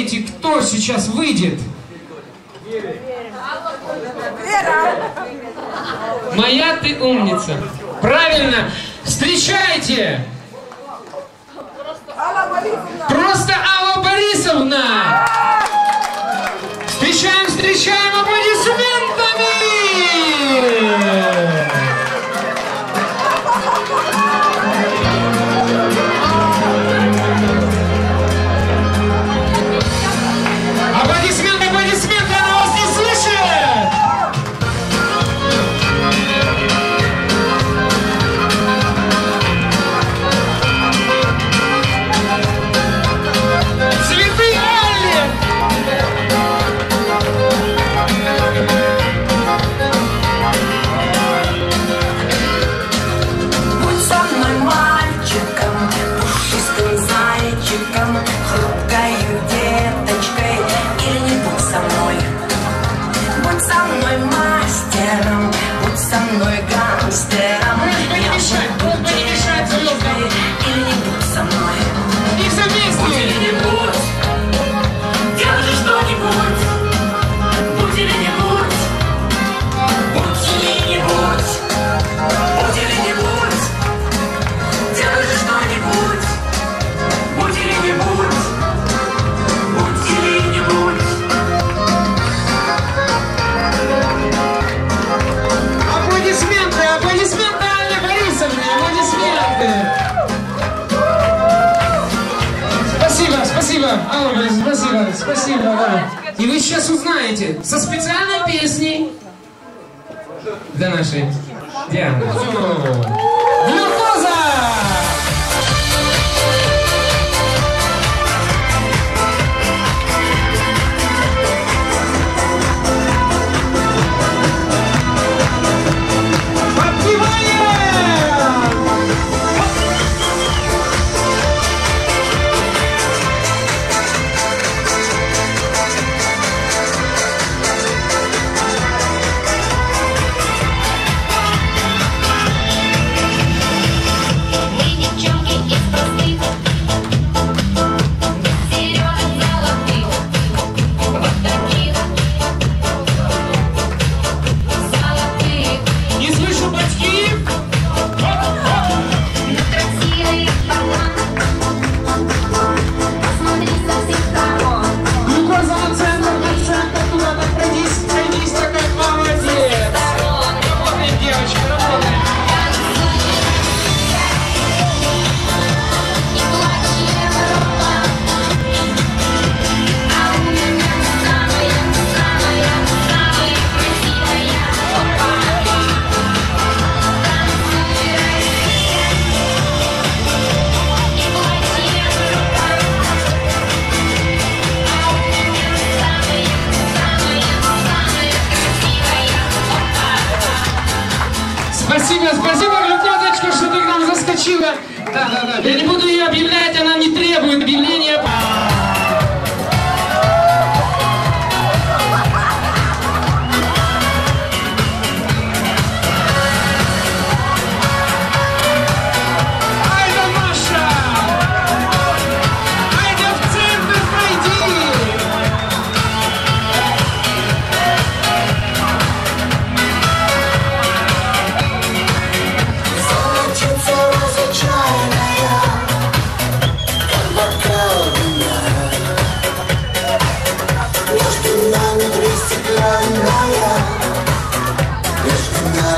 думаете, кто сейчас выйдет? Вера. Моя ты умница. Правильно. Встречайте. Алла Просто Алла Борисовна. Stare at I'm a fool. Don't? Спасибо, спасибо, да. И вы сейчас узнаете со специальной песней для нашей Дианы. Спасибо, спасибо, Глюкоточка, что ты к нам заскочила. Да, да, да. Я не буду ее объявлять, она не требует объявления.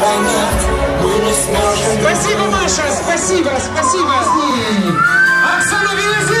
понять мы не сможем. Спасибо, Маша, спасибо, спасибо. Оксана Велизин!